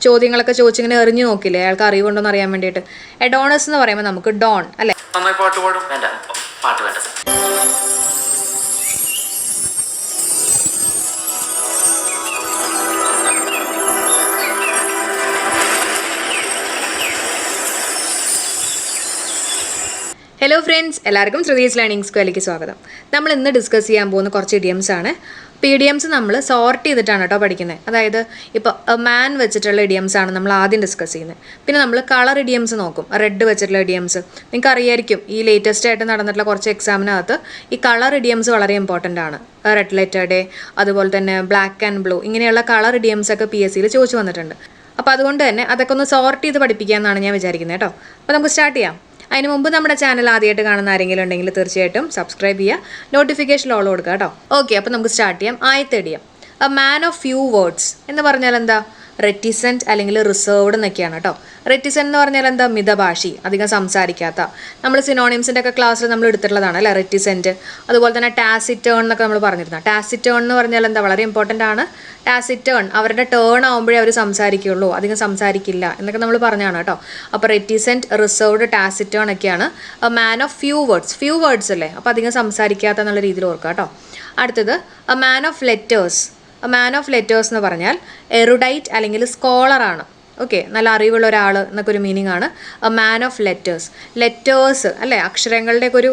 ചോദ്യങ്ങളൊക്കെ ചോദിച്ചിങ്ങനെ എറിഞ്ഞു നോക്കില്ലേ? അയാൾക്ക് അറിവുണ്ടോ എന്ന് അറിയാൻ വേണ്ടിയിട്ട്. എഡോണസ് എന്ന് പറയുമ്പോൾ നമുക്ക് ഡോൺ അല്ലേ? പാട്ട് പാടും. ഹലോ ഫ്രണ്ട്സ് എല്ലാവർക്കും ശ്രുതീസ് ലേണിംഗ് സ്ക്വയറിലേക്ക് സ്വാഗതം. നമ്മൾ ഇന്ന് ഡിസ്കസ് ചെയ്യാൻ പോകുന്ന കുറച്ച് ഇഡിയംസ് ആണ്. ഇപ്പോൾ ഇഡിയംസ് നമ്മൾ സോർട്ട് ചെയ്തിട്ടാണ് കേട്ടോ പഠിക്കുന്നത് അതായത് ഇപ്പോൾ മാൻ വെച്ചിട്ടുള്ള ഇഡിയംസ് ആണ് നമ്മൾ ആദ്യം ഡിസ്കസ് ചെയ്യുന്നത് പിന്നെ നമ്മൾ കളർ ഇഡിയംസ് നോക്കും. റെഡ് വെച്ചിട്ടുള്ള ഇഡിയംസ് നിങ്ങൾക്ക് അറിയായിരിക്കും ഈ ലേറ്റസ്റ്റ് ആയിട്ട് നടന്നിട്ടുള്ള കുറച്ച് എക്സാമിനകത്ത് ഈ കളർ ഇഡിയംസ് വളരെ ഇമ്പോർട്ടന്റ് ആണ്. റെഡ് ലെറ്റർ ഡേ അതുപോലെ തന്നെ ബ്ലാക്ക് ആൻഡ് ബ്ലൂ ഇങ്ങനെയുള്ള കളർ ഇഡിയംസ് ഒക്കെ പി എസ് സിയിൽ ചോദിച്ചു വന്നിട്ടുണ്ട്. അപ്പോൾ അതുകൊണ്ട് തന്നെ അതൊക്കെ ഒന്ന് സോർട്ട് ചെയ്ത് പഠിപ്പിക്കാമെന്നാണ് ഞാൻ വിചാരിക്കുന്നത് കേട്ടോ. അപ്പോൾ നമുക്ക് സ്റ്റാർട്ട് ചെയ്യാം. അതിന് മുമ്പ് നമ്മുടെ ചാനൽ ആദ്യമായിട്ട് കാണുന്ന ആരെങ്കിലും ഉണ്ടെങ്കിൽ തീർച്ചയായിട്ടും സബ്സ്ക്രൈബ് ചെയ്യുക. നോട്ടിഫിക്കേഷൻ ഓൾ കൊടുക്കുക കേട്ടോ. ഓക്കെ അപ്പോൾ നമുക്ക് സ്റ്റാർട്ട് ചെയ്യാം. ആദ്യത്തെ idiom a man of few words എന്ന് പറഞ്ഞാൽ എന്താ റെറ്റിസെന്റ് അല്ലെങ്കിൽ റിസർവ്ഡ് എന്നൊക്കെയാണ് കേട്ടോ. റെറ്റിസെന്റ് എന്ന് പറഞ്ഞാൽ എന്താ? മിതഭാഷി അധികം സംസാരിക്കാത്ത. നമ്മൾ സിനോണിംസിന്റെ ഒക്കെ ക്ലാസ്സിൽ നമ്മൾ എടുത്തിട്ടുള്ളതാണ് അല്ലേ? റെറ്റിസെന്റ് അതുപോലെ തന്നെ ടാസിറ്റേൺ എന്നൊക്കെ നമ്മൾ പറഞ്ഞിരുന്നത് ടാസിറ്റേൺ എന്ന് പറഞ്ഞാൽ എന്താ? വളരെ ഇമ്പോർട്ടന്റ് ആണ്. ടാസിറ്റേൺ അവരുടെ ടേൺ ആകുമ്പോഴേ അവർ സംസാരിക്കുള്ളൂ അധികം സംസാരിക്കില്ല എന്നൊക്കെ നമ്മൾ പറഞ്ഞാണ് കേട്ടോ. അപ്പോൾ റെറ്റിസെന്റ് റിസർവ്ഡ് ടാസിറ്റേൺ ഒക്കെയാണ്. Man of few words few words അല്ലേ? അപ്പോൾ അധികം സംസാരിക്കാത്ത എന്നുള്ള രീതിയിൽ ഓർക്കുക കേട്ടോ. അടുത്തത് a man of letters a man of letters എന്ന് പറഞ്ഞാൽ എറുഡൈറ്റ് അല്ലെങ്കിൽ സ്കോളറാണ്. ഓക്കെ നല്ല അറിവുള്ള ഒരാൾ എന്നൊക്കെ ഒരു മീനിങ് ആണ്. A man of letters letters അല്ലേ? അക്ഷരങ്ങളുടെയൊക്കെ ഒരു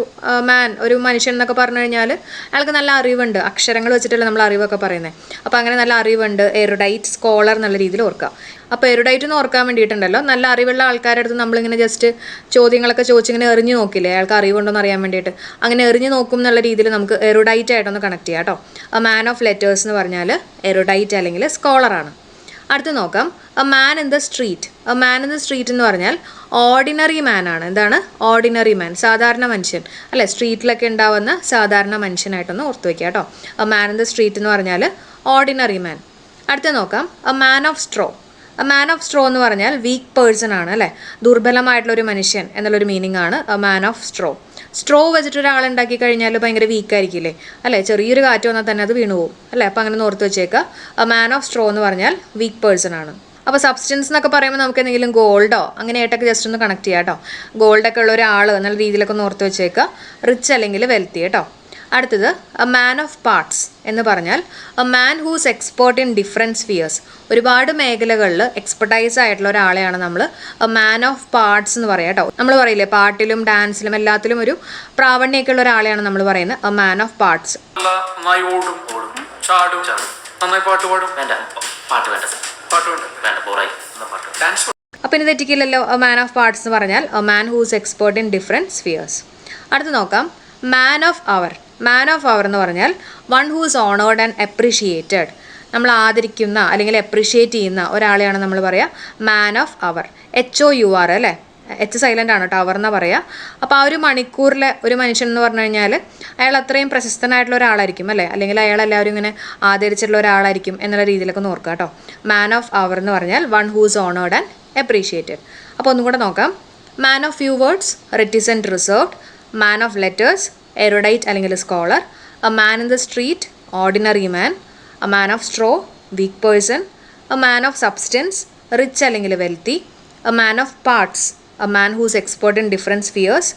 മാൻ ഒരു മനുഷ്യൻ എന്നൊക്കെ പറഞ്ഞു കഴിഞ്ഞാൽ അയാൾക്ക് നല്ല അറിവുണ്ട്. അക്ഷരങ്ങൾ വെച്ചിട്ടല്ലേ നമ്മൾ അറിവൊക്കെ പറയുന്നത് അപ്പോൾ അങ്ങനെ നല്ല അറിവുണ്ട്. എറുഡൈറ്റ് സ്കോളർ എന്നുള്ള രീതിയിൽ ഓർക്കുക. അപ്പോൾ എറുഡൈറ്റ് എന്ന് ഓർക്കാൻ വേണ്ടിയിട്ടുണ്ടല്ലോ. നല്ല അറിവുള്ള ആൾക്കാരുടെ അടുത്ത് നമ്മളിങ്ങനെ ജസ്റ്റ് ചോദ്യങ്ങളൊക്കെ ചോദിച്ചിങ്ങനെ എറിഞ്ഞു നോക്കില്ലേ? അയാൾക്ക് അറിവുണ്ടോയെന്ന് അറിയാൻ വേണ്ടിയിട്ട്. അങ്ങനെ എറിഞ്ഞു നോക്കും എന്നുള്ള രീതിയിൽ നമുക്ക് എറുഡൈറ്റ് ആയിട്ടൊന്ന് കണക്ട് ചെയ്യാം കേട്ടോ. മാൻ ഓഫ് ലെറ്റേഴ്സ് എന്ന് പറഞ്ഞാൽ എറുഡൈറ്റ് അല്ലെങ്കിൽ സ്കോളറാണ് അടുത്ത് നോക്കാം. A man in the street a man in the street എന്ന് പറഞ്ഞാൽ ഓർഡിനറി മാൻ ആണ്. എന്താണ്? ഓർഡിനറി മാൻ സാധാരണ മനുഷ്യൻ. അല്ലെ? സ്ട്രീറ്റിലൊക്കെ ഉണ്ടാവുന്ന സാധാരണ മനുഷ്യനായിട്ടൊന്ന് ഓർത്ത് വയ്ക്കുക കേട്ടോ. A man in the street എന്ന് പറഞ്ഞാൽ ഓർഡിനറി മാൻ അടുത്ത് നോക്കാം. A man of straw a man of straw എന്ന് പറഞ്ഞാൽ വീക്ക് പേഴ്സൺ ആണ് അല്ലേ? ദുർബലമായിട്ടുള്ള ഒരു മനുഷ്യൻ എന്നുള്ളൊരു മീനിങ് ആണ് a man of straw straw വെച്ചിട്ട് ഒരാൾ ഉണ്ടാക്കി കഴിഞ്ഞാൽ ഭയങ്കര വീക്കായിരിക്കില്ലേ അല്ലേ? ചെറിയൊരു കാറ്റ് വന്നാൽ തന്നെ അത് വീണുപോകും അല്ലേ? അപ്പോൾ അങ്ങനെ ഓർത്ത് വെച്ചേക്കുക മാൻ ഓഫ് സ്ട്രോ എന്ന് പറഞ്ഞാൽ വീക്ക് പേഴ്സൺ ആണ്. അപ്പോൾ സബ്സ്റ്റൻസ് എന്നൊക്കെ പറയുമ്പോൾ നമുക്ക് എന്തെങ്കിലും ഗോൾഡോ അങ്ങനെ അങ്ങനെയായിട്ടൊക്കെ ജസ്റ്റ് ഒന്ന് കണക്ട് ചെയ്യാം കേട്ടോ. ഗോൾഡൊക്കെ ഉള്ള ഒരാൾ എന്നുള്ള രീതിയിലൊക്കെ ഒന്ന് ഓർത്ത് വെച്ചേക്കുക റിച്ച് അല്ലെങ്കിൽ വെൽത്തി കേട്ടോ. അടുത്തത് എ മാൻ ഓഫ് പാർട്സ് എന്ന് പറഞ്ഞാൽ a man who's expert in different spheres ഒരുപാട് മേഖലകളിൽ എക്സ്പെർട്ടൈസ് ആയിട്ടുള്ള ഒരാളെയാണ് നമ്മൾ എ മാൻ ഓഫ് പാർട്സ് എന്ന് പറയാം കേട്ടോ നമ്മൾ പറയില്ലേ പാട്ടിലും ഡാൻസിലും എല്ലാത്തിലും ഒരു പ്രാവണ്യമൊക്കെ ഉള്ള ഒരാളെയാണ് നമ്മൾ പറയുന്നത് എ മാൻ ഓഫ് പാർട്സ് അപ്പം ഇനി തെറ്റിക്കില്ലല്ലോ എ മാൻ ഓഫ് പാർട്സ് എന്ന് പറഞ്ഞാൽ a man who's expert in different spheres അടുത്ത് നോക്കാം man of our man of hour എന്ന് പറഞ്ഞാൽ one who's honoured and appreciated നമ്മൾ ആദരിക്കുന്ന അല്ലെങ്കിൽ അപ്രീഷിയേറ്റ് ചെയ്യുന്ന ഒരാളെയാണ് നമ്മൾ പറയുക man of hour H O U R അല്ലേ? എച്ച് സൈലന്റ് ആണ് കേട്ടോ അവർ എന്നാ പറയുക അപ്പോൾ ആ ഒരു മണിക്കൂറിലെ ഒരു മനുഷ്യൻ എന്ന് പറഞ്ഞു കഴിഞ്ഞാൽ അയാൾ അത്രയും പ്രശസ്തനായിട്ടുള്ള ഒരാളായിരിക്കും അല്ലേ? അല്ലെങ്കിൽ അയാൾ എല്ലാവരും ഇങ്ങനെ ആദരിച്ചിട്ടുള്ള ഒരാളായിരിക്കും എന്നുള്ള രീതിയിലൊക്കെ നോക്കുക കേട്ടോ. മാൻ ഓഫ് അവർ എന്ന് പറഞ്ഞാൽ one who's honoured and appreciated അപ്പോൾ ഒന്നും കൂടെ നോക്കാം. Man of few words reticent reserved man of letters erudite അല്ലെങ്കിൽ scholar a man in the street ordinary man a man of straw weak person a man of substance rich അല്ലെങ്കിൽ wealthy a man of parts a man who's expert in different spheres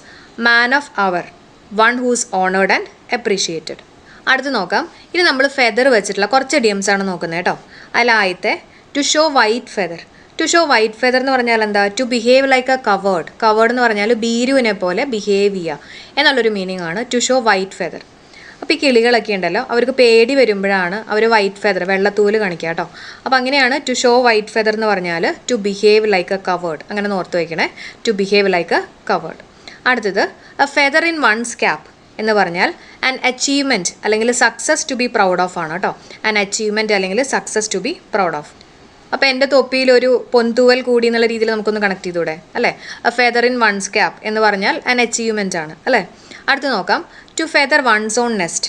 man of hour one who's honoured and appreciated അടുത്ത് നോക്കാം. ഇനി നമ്മൾ feather വെച്ചിട്ടുള്ള കുറച്ച് ഡിയംസ് ആണ് നോക്കുന്നത് കേട്ടോ. അതിലായത്തെ to show white feather to show white feather എന്ന് പറഞ്ഞാൽ എന്താ? To behave like a coward coward എന്ന് പറഞ്ഞാൽ ബീരുവിനെ പോലെ ബിഹേവ് ചെയ്യുക. എന്നുള്ളൊരു മീനിങ് ആണ് ടു ഷോ വൈറ്റ് ഫെദർ അപ്പോൾ ഈ കിളികളൊക്കെ ഉണ്ടല്ലോ അവർക്ക് പേടി വരുമ്പോഴാണ് അവർ വൈറ്റ് ഫെദർ വെള്ളത്തൂൽ കാണിക്കുക കേട്ടോ. അപ്പോൾ അങ്ങനെയാണ് ടു ഷോ വൈറ്റ് ഫെദർ എന്ന് പറഞ്ഞാൽ to behave like a coward അങ്ങനെ ഓർത്ത് വയ്ക്കണേ to behave like a coward അടുത്തത് a feather in one's cap എന്ന് പറഞ്ഞാൽ ആൻ അച്ചീവ്മെന്റ് അല്ലെങ്കിൽ success to be proud of ആണ് കേട്ടോ. ആൻ അച്ചീവ്മെന്റ് അല്ലെങ്കിൽ success to be proud of അപ്പോൾ എന്റെ തൊപ്പിയിൽ ഒരു പൊന്തുവൽ കൂടി എന്നുള്ള രീതിയിൽ നമുക്കൊന്ന് കണക്ട് ചെയ്തൂടെ അല്ലേ? ഫെദർ ഇൻ വൺസ് ക്യാപ് എന്ന് പറഞ്ഞാൽ ആൻ അച്ചീവ്മെന്റ് ആണ്. അല്ലേ? അടുത്ത് നോക്കാം. To feather one's own nest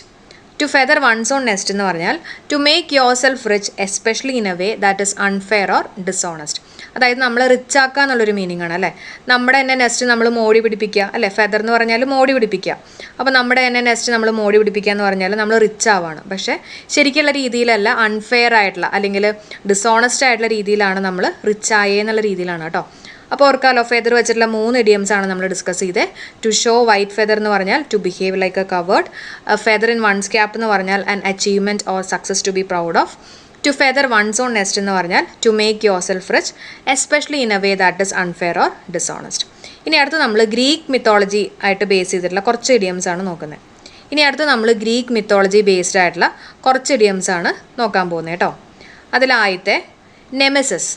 to feather one's own nest എന്ന് പറഞ്ഞാൽ to make yourself rich especially in a way that is unfair or dishonest അതായത് നമ്മൾ റിച്ച് ആക്കുക എന്നുള്ളൊരു മീനിങ് ആണ് അല്ലേ? നമ്മുടെ തന്നെ നെസ്റ്റ് നമ്മൾ മോടി പിടിപ്പിക്കുക അല്ലേ? ഫെദർ എന്ന് പറഞ്ഞാൽ മോടി പിടിപ്പിക്കുക. അപ്പോൾ നമ്മുടെ തന്നെ നെസ്റ്റ് നമ്മൾ മോടി പിടിപ്പിക്കുക എന്ന് പറഞ്ഞാൽ നമ്മൾ റിച്ച് ആവാണ്. പക്ഷേ ശരിക്കുള്ള രീതിയിലല്ല അൺഫെയർ ആയിട്ടുള്ള അല്ലെങ്കിൽ ഡിസോണസ്റ്റ് ആയിട്ടുള്ള രീതിയിലാണ് നമ്മൾ റിച്ച് ആയേ എന്നുള്ള രീതിയിലാണ് കേട്ടോ. അപ്പോൾ ഓർക്കാലോ ഫെദർ വെച്ചിട്ടുള്ള മൂന്ന് ഇഡിയംസ് ആണ് നമ്മൾ ഡിസ്കസ് ചെയ്തത് ടു ഷോ വൈറ്റ് ഫെദർ എന്ന് പറഞ്ഞാൽ to behave like a coward feather in one's cap എന്ന് പറഞ്ഞാൽ an achievement or success to be proud of to feather one's own nest എന്ന് പറഞ്ഞാൽ to make yourself rich especially in a way that is unfair or dishonest ഇനി അടുത്ത് നമ്മൾ Greek mythology ആയിട്ട് base ചെയ്തിട്ടുള്ള കുറച്ച് ഇഡിയംസ് ആണ് നോക്കുന്നത്. ഇനി അടുത്ത് നമ്മൾ ഗ്രീക്ക് മിത്തോളജി ബേസ്ഡ് ആയിട്ടുള്ള കുറച്ച് ഇഡിയംസ് ആണ് നോക്കാൻ പോകുന്നത് കേട്ടോ. അതിലാദ്യത്തെ നെമസിസ്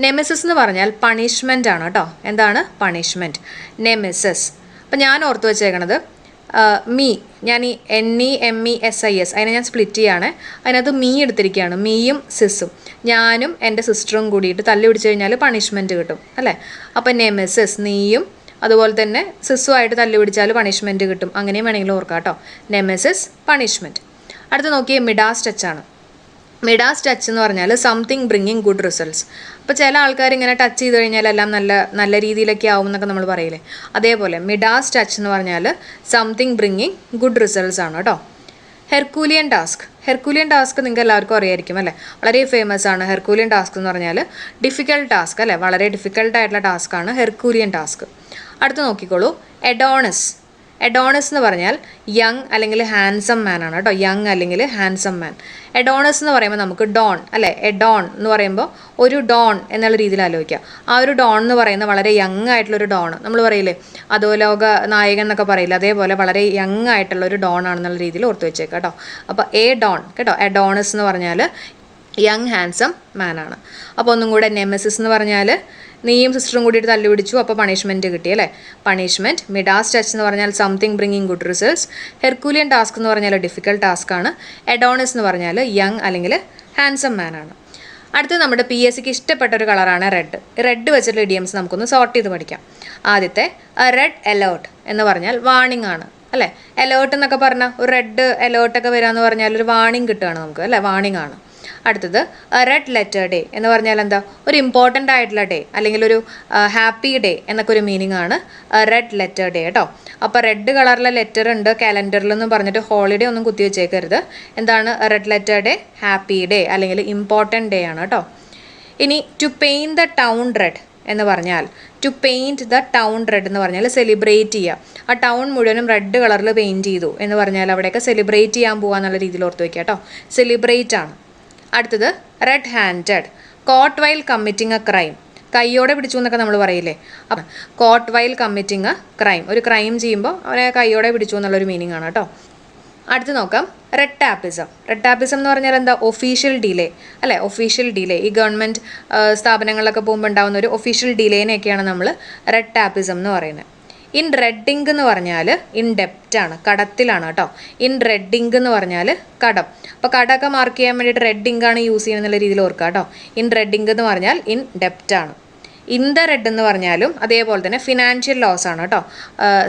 നെമസിസ് എന്ന് പറഞ്ഞാൽ പണിഷ്മെന്റ് ആണ് കേട്ടോ. എന്താണ്? പണിഷ്മെന്റ് നെമസിസ് അപ്പം ഞാൻ ഓർത്ത് വെച്ചേക്കണത് മീ ഞാൻ ഈ N E M E S I S അതിനെ ഞാൻ സ്പ്ലിറ്റ് ചെയ്യാണ്. അതിനകത്ത് മീ എടുത്തിരിക്കുകയാണ്. മീയും സിസും ഞാനും എന്റെ സിസ്റ്ററും കൂടിയിട്ട് തല്ലി പിടിച്ചു കഴിഞ്ഞാൽ പണിഷ്മെന്റ് കിട്ടും അല്ലേ? അപ്പം നെമസിസ് നീയും അതുപോലെ തന്നെ സിസുമായിട്ട് തല്ലി പിടിച്ചാൽ പണിഷ്മെന്റ് കിട്ടും. അങ്ങനെയും വേണമെങ്കിൽ ഓർക്കാം കേട്ടോ. നെമസിസ് പണിഷ്മെന്റ് അടുത്ത് നോക്കിയേ മിഡാസ് ടച്ചാണ് മിഡാസ് ടച്ച് എന്ന് പറഞ്ഞാൽ സംതിങ് ബ്രിങ്ങിങ് ഗുഡ് റിസൾട്ട്സ് അപ്പോൾ ചില ആൾക്കാർ ഇങ്ങനെ ടച്ച് ചെയ്ത് കഴിഞ്ഞാൽ എല്ലാം നല്ല നല്ല രീതിയിലൊക്കെ ആവും എന്നൊക്കെ നമ്മൾ പറയില്ലേ? അതേപോലെ മിഡാസ് ടച്ച് എന്ന് പറഞ്ഞാൽ സംതിങ് ബ്രിങ്ങിങ് ഗുഡ് റിസൾട്ട്സ് ആണ് കേട്ടോ. Herculean task. ഹെർക്കൂലിയൻ ടാസ്ക് നിങ്ങൾക്ക് എല്ലാവർക്കും അറിയായിരിക്കും അല്ലേ? വളരെ ഫേമസ് ആണ് ഹെർക്കൂലിയൻ ടാസ്ക് എന്ന് പറഞ്ഞാൽ ഡിഫിക്കൽട്ട് ടാസ്ക് അല്ലേ? വളരെ ഡിഫിക്കൽട്ടായിട്ടുള്ള ടാസ്ക് ആണ് ഹെർക്കൂലിയൻ ടാസ്ക്. അടുത്ത് നോക്കിക്കോളൂ. എഡോണസ് എഡോണസ് എന്ന് പറഞ്ഞാൽ യങ് അല്ലെങ്കിൽ ഹാൻസം മാൻ ആണ് കേട്ടോ. യങ് അല്ലെങ്കിൽ ഹാൻസം മാൻ എഡോണസ് എന്ന് പറയുമ്പോൾ നമുക്ക് ഡോൺ അല്ലേ? എഡോൺ എന്ന് പറയുമ്പോൾ ഒരു ഡോൺ എന്നുള്ള രീതിയിൽ ആലോചിക്കുക. ആ ഒരു ഡോൺ എന്ന് പറയുന്നത് വളരെ യങ് ആയിട്ടുള്ളൊരു ഡോൺ നമ്മൾ പറയില്ലേ? അധോലോക നായകൻ എന്നൊക്കെ പറയില്ല? അതേപോലെ വളരെ യങ് ആയിട്ടുള്ള ഒരു ഡോൺ ആണെന്നുള്ള രീതിയിൽ ഓർത്ത് വെച്ചേക്കാം കേട്ടോ. അപ്പോൾ എ ഡോൺ കേട്ടോ. എഡോണസ് എന്ന് പറഞ്ഞാൽ യങ് ഹാൻസം മാൻ ആണ്. അപ്പോൾ ഒന്നും കൂടെ നെമസിസ് എന്ന് പറഞ്ഞാൽ നീയും സിസ്റ്ററും കൂടിയിട്ട് തല്ലു പിടിച്ചു അപ്പോൾ പണിഷ്മെന്റ് കിട്ടി അല്ലേ? പണിഷ്മെന്റ് മിഡാസ് ടച്ച് എന്ന് പറഞ്ഞാൽ something bringing good results Herculean task എന്ന് പറഞ്ഞാൽ ഡിഫിക്കൽട്ട് ടാസ്ക് ആണ്. എഡോണിസ് എന്ന് പറഞ്ഞാൽ യങ് അല്ലെങ്കിൽ ഹാൻസം മാൻ ആണ്. അടുത്തത് നമ്മുടെ പി എസ് സിക്ക് ഇഷ്ടപ്പെട്ട ഒരു കളറാണ് റെഡ് റെഡ് വെച്ചിട്ടുള്ള ഇഡിയംസ് നമുക്കൊന്ന് സോർട്ട് ചെയ്ത് പഠിക്കാം. ആദ്യത്തെ റെഡ് അലേർട്ട് എന്ന് പറഞ്ഞാൽ വാണിംഗ് ആണ്. അല്ലേ? അലേർട്ട് എന്നൊക്കെ പറഞ്ഞാൽ ഒരു റെഡ് അലേർട്ടൊക്കെ വരാമെന്ന് പറഞ്ഞാൽ ഒരു വാണിംഗ് കിട്ടുകയാണ് നമുക്ക്. അല്ലേ? വാണിംഗ് ആണ്. അടുത്തത് റെഡ് ലെറ്റർ ഡേ എന്ന് പറഞ്ഞാൽ എന്താ? ഒരു ഇമ്പോർട്ടന്റ് ആയിട്ടുള്ള ഡേ അല്ലെങ്കിൽ ഒരു ഹാപ്പി ഡേ എന്നൊക്കെ ഒരു മീനിങ് ആണ് റെഡ് ലെറ്റർ ഡേ കേട്ടോ അപ്പോൾ റെഡ് കളറിലെ ലെറ്റർ ഉണ്ട് കാലണ്ടറിൽ എന്ന് പറഞ്ഞിട്ട് ഹോളിഡേ ഒന്നും കുത്തി വെച്ചേക്കരുത്. എന്താണ്? Red letter day happy day അല്ലെങ്കിൽ ഇമ്പോർട്ടന്റ് ഡേ ആണ് കേട്ടോ ഇനി to paint the town red എന്ന് പറഞ്ഞാൽ to paint the town red എന്ന് പറഞ്ഞാൽ സെലിബ്രേറ്റ് ചെയ്യുക ആ ടൗൺ മുഴുവനും റെഡ് കളറിൽ പെയിന്റ് ചെയ്തു എന്ന് പറഞ്ഞാൽ അവിടെയൊക്കെ സെലിബ്രേറ്റ് ചെയ്യാൻ പോകാന്നുള്ള രീതിയിൽ ഓർത്ത് വയ്ക്കുക കേട്ടോ സെലിബ്രേറ്റ് ആണ്. അടുത്തത് red handed caught while committing a crime കൈയോടെ പിടിച്ചു എന്നൊക്കെ നമ്മൾ പറയില്ലേ? അപ്പം caught while committing a crime ഒരു ക്രൈം ചെയ്യുമ്പോൾ അവനെ കൈയോടെ പിടിച്ചു എന്നുള്ളൊരു മീനിങ് ആണ് കേട്ടോ. അടുത്ത് നോക്കാം. റെഡ് ടാപ്പിസം റെഡ് ടാപ്പിസം എന്ന് പറഞ്ഞാൽ എന്താ? ഒഫീഷ്യൽ ഡിലേ അല്ലേ? ഒഫീഷ്യൽ ഡിലേ ഈ ഗവൺമെന്റ് സ്ഥാപനങ്ങളിലൊക്കെ പോകുമ്പോൾ ഉണ്ടാകുന്ന ഒരു ഒഫീഷ്യൽ ഡിലേനെയൊക്കെയാണ് നമ്മൾ റെഡ് ടാപ്പിസം എന്ന് പറയുന്നത്. ഇൻ റെഡിങ് എന്ന് പറഞ്ഞാൽ ഇൻ ഡെപ്റ്റ് ആണ് കടത്തിലാണ് കേട്ടോ. ഇൻ റെഡിങ് എന്ന് പറഞ്ഞാൽ കടം. അപ്പോൾ കടമൊക്കെ മാർക്ക് ചെയ്യാൻ വേണ്ടിയിട്ട് റെഡിങ് ആണ് യൂസ് എന്നുള്ള രീതിയിൽ ഓർക്കുക കേട്ടോ. ഇൻ റെഡിങ് എന്ന് പറഞ്ഞാൽ ഇൻ ഡെപ്റ്റ് ആണ്. ഇൻ ദ റെഡ് എന്ന് പറഞ്ഞാലും അതേപോലെ തന്നെ ഫിനാൻഷ്യൽ ലോസ് ആണ് കേട്ടോ.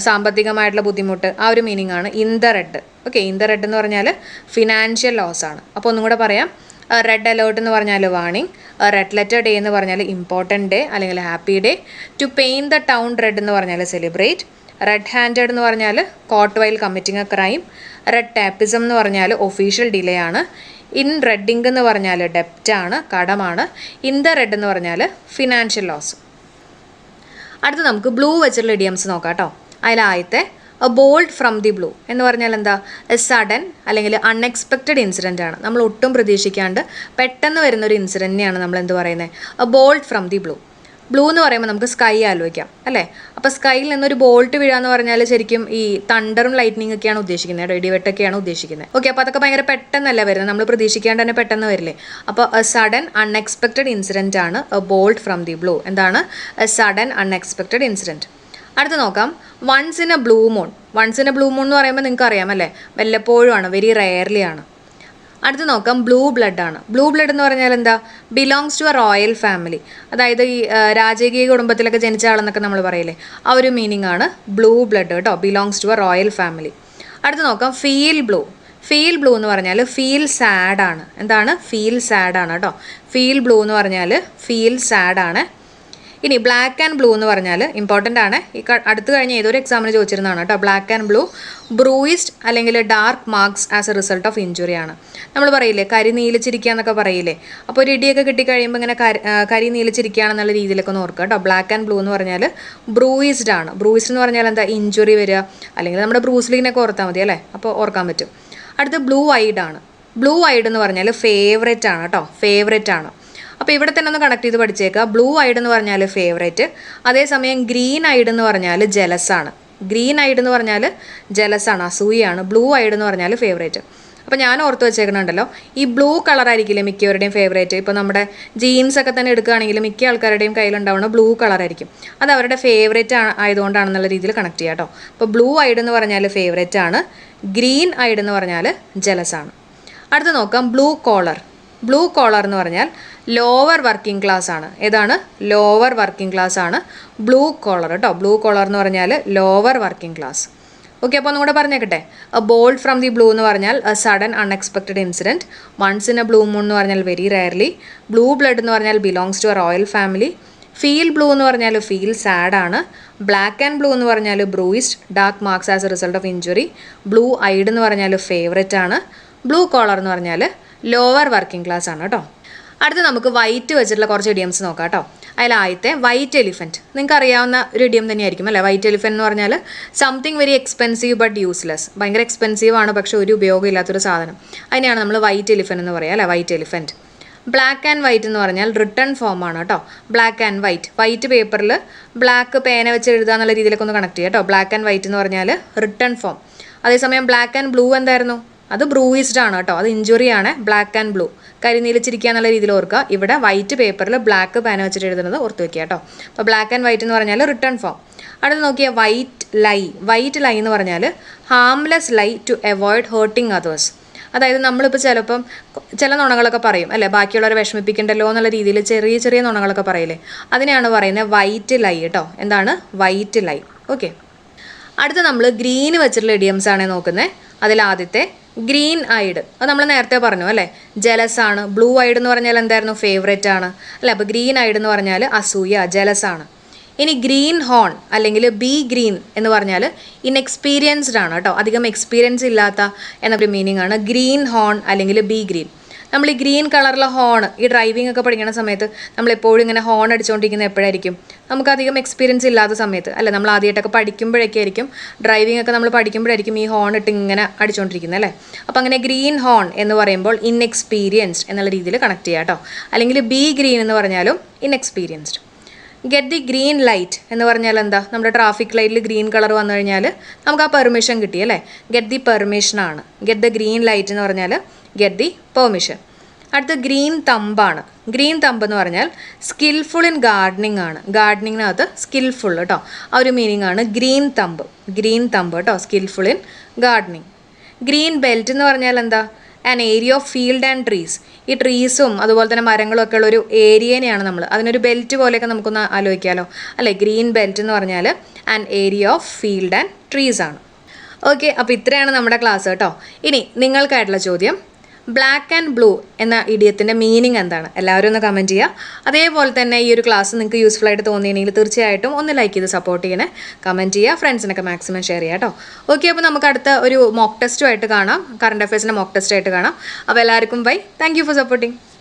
സാമ്പത്തികമായിട്ടുള്ള ബുദ്ധിമുട്ട് ആ ഒരു മീനിങ് ആണ് in the red. Okay in the red എന്ന് പറഞ്ഞാൽ ഫിനാൻഷ്യൽ ലോസ് ആണ്. അപ്പോൾ ഒന്നും കൂടെ പറയാം. റെഡ് അലേർട്ട് എന്ന് പറഞ്ഞാൽ വാണിംഗ് റെഡ് ലെറ്റർ ഡേ എന്ന് പറഞ്ഞാൽ ഇമ്പോർട്ടന്റ് ഡേ അല്ലെങ്കിൽ happy day to paint the town red എന്ന് പറഞ്ഞാൽ സെലിബ്രേറ്റ് റെഡ് ഹാൻഡഡ് എന്ന് പറഞ്ഞാൽ caught while committing a crime red tapism എന്ന് പറഞ്ഞാൽ ഒഫീഷ്യൽ ഡിലേ ആണ്. ഇൻ റെഡിങ് എന്ന് പറഞ്ഞാൽ ആണ് കടമാണ്. ഇൻ ദ റെഡ് എന്ന് പറഞ്ഞാൽ ഫിനാൻഷ്യൽ ലോസ് അടുത്ത് നമുക്ക് ബ്ലൂ വെച്ചിട്ടുള്ള ഇഡിയംസ് നോക്കാം കേട്ടോ അതിലാദ്യത്തെ a bolt from the blue എന്ന് പറഞ്ഞാൽ എന്താ? എ സഡൻ അല്ലെങ്കിൽ അൺഎക്സ്പെക്റ്റഡ് ഇൻസിഡന്റ് ആണ്. നമ്മൾ ഒട്ടും പ്രതീക്ഷിക്കാണ്ട് പെട്ടെന്ന് വരുന്ന ഒരു ഇൻസിഡന്റിനെയാണ് നമ്മൾ എന്ത് പറയുന്നത് a bolt from the blue blue എന്ന് പറയുമ്പോൾ നമുക്ക് സ്കൈ ആലോചിക്കാം. അല്ലേ? അപ്പോൾ സ്കൈയിൽ നിന്നൊരു ബോൾട്ട് വീഴാന്ന് പറഞ്ഞാൽ ശരിക്കും ഈ തണ്ടറും ലൈറ്റ്നിങ് ഒക്കെയാണ് ഉദ്ദേശിക്കുന്നത് കേട്ടോ. ഇടിവെട്ടൊക്കെയാണ് ഉദ്ദേശിക്കുന്നത്. ഓക്കെ അപ്പോൾ അതൊക്കെ ഭയങ്കര പെട്ടെന്നല്ല വരുന്നത്? നമ്മൾ പ്രതീക്ഷിക്കാണ്ട് തന്നെ പെട്ടെന്ന് വരില്ലേ? അപ്പോൾ സഡൻ അൺഎക്സ്പെക്റ്റഡ് ഇൻസിഡന്റ് ആണ് ബോൾട്ട് ഫ്രം ദി ബ്ലൂ എന്താണ്? സഡൻ അൺഎക്സ്പെക്റ്റഡ് ഇൻസിഡന്റ് അടുത്ത് നോക്കാം. Once in a blue moon once in a blue moon എന്ന് പറയുമ്പോൾ നിങ്ങൾക്ക് അറിയാം അല്ലേ? വല്ലപ്പോഴും ആണ് വെരി റെയർലി ആണ്. അടുത്ത് നോക്കാം ബ്ലൂ ബ്ലഡ് ആണ്. ബ്ലൂ ബ്ലഡ് എന്ന് പറഞ്ഞാൽ എന്താ? Belongs to a royal family അതായത് ഈ രാജകീയ കുടുംബത്തിലൊക്കെ ജനിച്ച ആളെന്നൊക്കെ നമ്മൾ പറയില്ലേ? ആ ഒരു മീനിങ് ആണ് ബ്ലൂ ബ്ലഡ് കേട്ടോ belongs to a royal family അടുത്ത് നോക്കാം ഫീൽ ബ്ലൂ ഫീൽ ബ്ലൂ എന്ന് പറഞ്ഞാൽ ഫീൽ സാഡ് ആണ്. എന്താണ്? ഫീൽ സാഡ് ആണ് കേട്ടോ ഫീൽ ബ്ലൂ എന്ന് പറഞ്ഞാൽ ഫീൽ സാഡ് ആണ്. ഇനി ബ്ലാക്ക് ആൻഡ് ബ്ലൂ എന്ന് പറഞ്ഞാൽ ഇമ്പോർട്ടന്റ് ആണ്. ഈ അടുത്ത് കഴിഞ്ഞ ഏതൊരു എക്സാമിന് ചോദിച്ചിരുന്നതാണ് കേട്ടോ. ബ്ലാക്ക് ആൻഡ് ബ്ലൂ ബ്രൂയിസ്ഡ് അല്ലെങ്കിൽ dark marks as a result of injury ആണ്. നമ്മൾ പറയില്ലേ കരി നീലിച്ചിരിക്കുക എന്നൊക്കെ പറയില്ലേ. അപ്പോൾ ഒരു ഇടിയൊക്കെ കിട്ടിക്കഴിയുമ്പോൾ ഇങ്ങനെ കരി നീലിച്ചിരിക്കുകയാണെന്നുള്ള രീതിയിലൊക്കെ ഒന്ന് ഓർക്കുക കേട്ടോ. ബ്ലാക്ക് ആൻഡ് ബ്ലൂ എന്ന് പറഞ്ഞാൽ ബ്രൂയിസ്ഡ് ആണ്. ബ്രൂയിസ്ഡ് എന്ന് പറഞ്ഞാൽ എന്താ? ഇഞ്ചുറി വരിക. അല്ലെങ്കിൽ നമ്മുടെ ബ്രൂസ്ലിങ്ങിനൊക്കെ ഓർത്താൽ മതി അല്ലേ? അപ്പോൾ ഓർക്കാൻ പറ്റും. അടുത്ത് ബ്ലൂ വൈഡ് ആണ്. ബ്ലൂ വൈഡ് എന്ന് പറഞ്ഞാൽ ഫേവറേറ്റ് ആണ് കേട്ടോ. ഫേവറേറ്റ് ആണ്. അപ്പോൾ ഇവിടെ തന്നെ ഒന്ന് കണക്ട് ചെയ്ത് പഠിച്ചേക്കുക ബ്ലൂ ഐഡ് എന്ന് പറഞ്ഞാൽ ഫേവറേറ്റ് അതേസമയം ഗ്രീൻ ഐഡ് എന്ന് പറഞ്ഞാൽ ജലസാണ് ഗ്രീൻ ഐഡ് എന്ന് പറഞ്ഞാൽ ജലസാണ് അസൂയാണ് ബ്ലൂ ഐഡ് എന്ന് പറഞ്ഞാൽ ഫേവറേറ്റ് അപ്പോൾ ഞാൻ ഓർത്ത് വെച്ചേക്കണുണ്ടല്ലോ ഈ ബ്ലൂ കളർ ആയിരിക്കില്ലേ മിക്കവരുടെയും ഫേവറേറ്റ് ഇപ്പോൾ നമ്മുടെ ജീൻസ് ഒക്കെ തന്നെ എടുക്കുകയാണെങ്കിൽ മിക്ക ആൾക്കാരുടെയും കയ്യിലുണ്ടാവുന്ന ബ്ലൂ കളർ ആയിരിക്കും. അത് അവരുടെ ഫേവറേറ്റ് ആയതുകൊണ്ടാണെന്നുള്ള രീതിയിൽ കണക്ട് ചെയ്യാം കേട്ടോ. അപ്പോൾ ബ്ലൂ ഐഡ് എന്ന് പറഞ്ഞാൽ ഫേവറേറ്റ് ആണ് ഗ്രീൻ ഐഡ് എന്ന് പറഞ്ഞാൽ ജലസാണ് അടുത്ത് നോക്കാം ബ്ലൂ കോളർ ബ്ലൂ കോളർ എന്ന് പറഞ്ഞാൽ ലോവർ വർക്കിംഗ് ക്ലാസ് ആണ്. ഏതാണ്? ലോവർ വർക്കിംഗ് ക്ലാസ് ആണ്. ബ്ലൂ കോളർ കേട്ടോ ബ്ലൂ കോളർ എന്ന് പറഞ്ഞാൽ ലോവർ വർക്കിംഗ് ക്ലാസ് ഓക്കെ അപ്പോൾ ഒന്നുകൂടെ പറഞ്ഞേക്കട്ടെ. A bolt from the blue എന്ന് പറഞ്ഞാൽ a sudden unexpected incident once in a blue moon എന്ന് പറഞ്ഞാൽ വെരി റയർലി ബ്ലൂ ബ്ലഡ് എന്ന് പറഞ്ഞാൽ belongs to a royal family feel blue എന്ന് പറഞ്ഞാൽ ഫീൽ സാഡ് ആണ്. ബ്ലാക്ക് ആൻഡ് ബ്ലൂ എന്ന് പറഞ്ഞാൽ bruised dark marks as a result of injury blue eyed എന്ന് പറഞ്ഞാൽ ഫേവറേറ്റ് ആണ്. ബ്ലൂ കോളർ എന്ന് പറഞ്ഞാൽ ലോവർ വർക്കിംഗ് ക്ലാസ് ആണ് കേട്ടോ. അടുത്ത് നമുക്ക് വൈറ്റ് വെച്ചിട്ടുള്ള കുറച്ച് ഇഡിയംസ് നോക്കാം കേട്ടോ. അതിൽ ആദ്യത്തെ വൈറ്റ് എലിഫന്റ് നിങ്ങൾക്ക് അറിയാവുന്ന ഒരു ഇഡിയം തന്നെയായിരിക്കും അല്ലേ? വൈറ്റ് എലിഫന്റ് എന്ന് പറഞ്ഞാൽ something very expensive but useless ഭയങ്കര എക്സ്പെൻസീവ് ആണ് പക്ഷേ ഒരു ഉപയോഗമില്ലാത്തൊരു സാധനം. അതിനെയാണ് നമ്മൾ വൈറ്റ് എലിഫന്റ് എന്ന് പറയുക അല്ലേ? White elephant black and white എന്ന് പറഞ്ഞാൽ റിട്ടേൺ ഫോം ആണ് കേട്ടോ. ബ്ലാക്ക് ആൻഡ് വൈറ്റ് വൈറ്റ് പേപ്പറിൽ ബ്ലാക്ക് പേന വെച്ച് എഴുതുക എന്നുള്ള രീതിയിലൊക്കെ ഒന്ന് കണക്ട് ചെയ്യാം കേട്ടോ. ബ്ലാക്ക് ആൻഡ് വൈറ്റ് എന്ന് പറഞ്ഞാൽ റിട്ടേൺ ഫോം അതേസമയം ബ്ലാക്ക് ആൻഡ് ബ്ലൂ എന്തായിരുന്നു? അത് ബ്രൂയിസ്ഡ് ആണ് കേട്ടോ. അത് ഇഞ്ചുറി ആണ്. ബ്ലാക്ക് ആൻഡ് ബ്ലൂ കരിനീലിച്ചിരിക്കുക എന്നുള്ള രീതിയിൽ ഓർക്കുക. ഇവിടെ വൈറ്റ് പേപ്പറിൽ ബ്ലാക്ക് പേന വെച്ചിട്ട് എഴുതുന്നത് ഓർത്ത് വെക്കുക കേട്ടോ. അപ്പോൾ ബ്ലാക്ക് ആൻഡ് വൈറ്റ് എന്ന് പറഞ്ഞാൽ റിട്ടേൺ ഫോം അടുത്ത് നോക്കിയാൽ വൈറ്റ് ലൈ വൈറ്റ് ലൈ എന്ന് പറഞ്ഞാൽ harmless lie to avoid hurting others അതായത് നമ്മളിപ്പോൾ ചിലപ്പം ചില നുണകളൊക്കെ പറയും അല്ലേ? ബാക്കിയുള്ളവരെ വിഷമിപ്പിക്കണ്ടല്ലോ എന്നുള്ള രീതിയിൽ ചെറിയ ചെറിയ നുണകളൊക്കെ പറയില്ലേ? അതിനെയാണ് പറയുന്നത് വൈറ്റ് ലൈ കേട്ടോ. എന്താണ്? വൈറ്റ് ലൈ ഓക്കെ അടുത്ത നമ്മൾ ഗ്രീൻ വെച്ചിട്ടുള്ള ഇഡിയംസ് ആണ് നോക്കുന്നത്. അതിൽ ആദ്യത്തെ ഗ്രീൻ ഐഡ്. അത് നമ്മൾ നേരത്തെ പറഞ്ഞു അല്ലേ? ജലസ് ആണ് ബ്ലൂ ഐഡ് എന്ന് പറഞ്ഞാൽ എന്തായിരുന്നു? ഫേവറേറ്റ് ആണ്. അല്ലേ? അപ്പോൾ ഗ്രീൻ ഐഡ് എന്ന് പറഞ്ഞാൽ അസൂയ ജലസ് ആണ് ഇനി ഗ്രീൻ ഹോൺ അല്ലെങ്കിൽ ബി ഗ്രീൻ എന്ന് പറഞ്ഞാൽ ഇൻഎക്സ്പീരിയൻസ്ഡ് ആണ് കേട്ടോ. അധികം എക്സ്പീരിയൻസ് ഇല്ലാത്ത എന്നൊരു മീനിങ് ആണ്. ഗ്രീൻ ഹോൺ അല്ലെങ്കിൽ ബി ഗ്രീൻ. നമ്മൾ ഈ ഗ്രീൻ കളറിലെ ഹോൺ ഈ ഡ്രൈവിംഗ് ഒക്കെ പഠിക്കുന്ന സമയത്ത് നമ്മൾ എപ്പോഴും ഇങ്ങനെ ഹോൺ അടിച്ചുകൊണ്ടിരിക്കുന്നത് എപ്പോഴായിരിക്കും? നമുക്ക് അധികം എക്സ്പീരിയൻസ് ഇല്ലാത്ത സമയത്ത്. അല്ല? നമ്മൾ ആദ്യമായിട്ടൊക്കെ പഠിക്കുമ്പോഴൊക്കെ ആയിരിക്കും ഡ്രൈവിംഗ് ഒക്കെ നമ്മൾ പഠിക്കുമ്പോഴായിരിക്കും ഈ ഹോൺ ഇട്ട് ഇങ്ങനെ അടിച്ചുകൊണ്ടിരിക്കുന്നത് അല്ലേ? അപ്പോൾ അങ്ങനെ ഗ്രീൻ ഹോൺ എന്ന് പറയുമ്പോൾ ഇൻഎക്സ്പീരിയൻസ്ഡ് എന്നുള്ള രീതിയിൽ കണക്ട് ചെയ്യാം കേട്ടോ. അല്ലെങ്കിൽ ബി ഗ്രീൻ എന്ന് പറഞ്ഞാലും inexperienced get the green light എന്ന് പറഞ്ഞാൽ എന്താ? നമ്മുടെ ട്രാഫിക് ലൈറ്റിൽ ഗ്രീൻ കളർ വന്നു കഴിഞ്ഞാൽ നമുക്ക് ആ പെർമിഷൻ കിട്ടി അല്ലേ? ഗെറ്റ് ദി പെർമിഷൻ ആണ്. ഗെറ്റ് ദ ഗ്രീൻ ലൈറ്റ് എന്ന് പറഞ്ഞാൽ ഗെറ്റ് ദി പെർമിഷൻ അടുത്ത ഗ്രീൻ തമ്പാണ്. ഗ്രീൻ തമ്പ് എന്ന് പറഞ്ഞാൽ സ്കിൽഫുൾ ഇൻ ഗാർഡനിങ് ആണ്. ഗാർഡനിങ്ങിനകത്ത് സ്കിൽഫുൾ കേട്ടോ ആ ഒരു മീനിങ് ആണ് ഗ്രീൻ തമ്പ്. ഗ്രീൻ തമ്പ് കേട്ടോ skillful in gardening green belt എന്ന് പറഞ്ഞാൽ എന്താ? An area of field and trees ഈ ട്രീസും അതുപോലെ തന്നെ മരങ്ങളും ഒക്കെ ഉള്ള ഒരു ഏരിയനെയാണ് നമ്മൾ. അതിനൊരു ബെൽറ്റ് പോലെയൊക്കെ നമുക്കൊന്ന് ആലോചിക്കാമല്ലോ അല്ലേ? ഗ്രീൻ ബെൽറ്റ് എന്ന് പറഞ്ഞാൽ an area of field and trees ആണ്. ഓക്കെ അപ്പോൾ ഇത്രയാണ് നമ്മുടെ ക്ലാസ് കേട്ടോ ഇനി നിങ്ങൾക്കായിട്ടുള്ള ചോദ്യം. ബ്ലാക്ക് ആൻഡ് ബ്ലൂ എന്ന ഇഡിയത്തിന്റെ മീനിങ് എന്താണ്? എല്ലാവരും ഒന്ന് കമന്റ് ചെയ്യുക അതേപോലെ തന്നെ ഈ ഒരു ക്ലാസ് നിങ്ങൾക്ക് യൂസ്ഫുൾ ആയിട്ട് തോന്നിയെങ്കിൽ തീർച്ചയായിട്ടും ഒന്ന് ലൈക്ക് ചെയ്ത് സപ്പോർട്ട് ചെയ്യണേ. കമന്റ് ചെയ്യുക ഫ്രണ്ട്സിനൊക്കെ മാക്സിമം ഷെയർ ചെയ്യുക കേട്ടോ ഓക്കെ അപ്പോൾ നമുക്ക് അടുത്ത ഒരു മോക്ക് ടെസ്റ്റുമായിട്ട് കാണാം. കറണ്ട് അഫയേഴ്സിന്റെ മോക്ക് ടെസ്റ്റായിട്ട് കാണാം. അപ്പോൾ എല്ലാവർക്കും ബൈ താങ്ക് ഫോർ സപ്പോർട്ടിങ്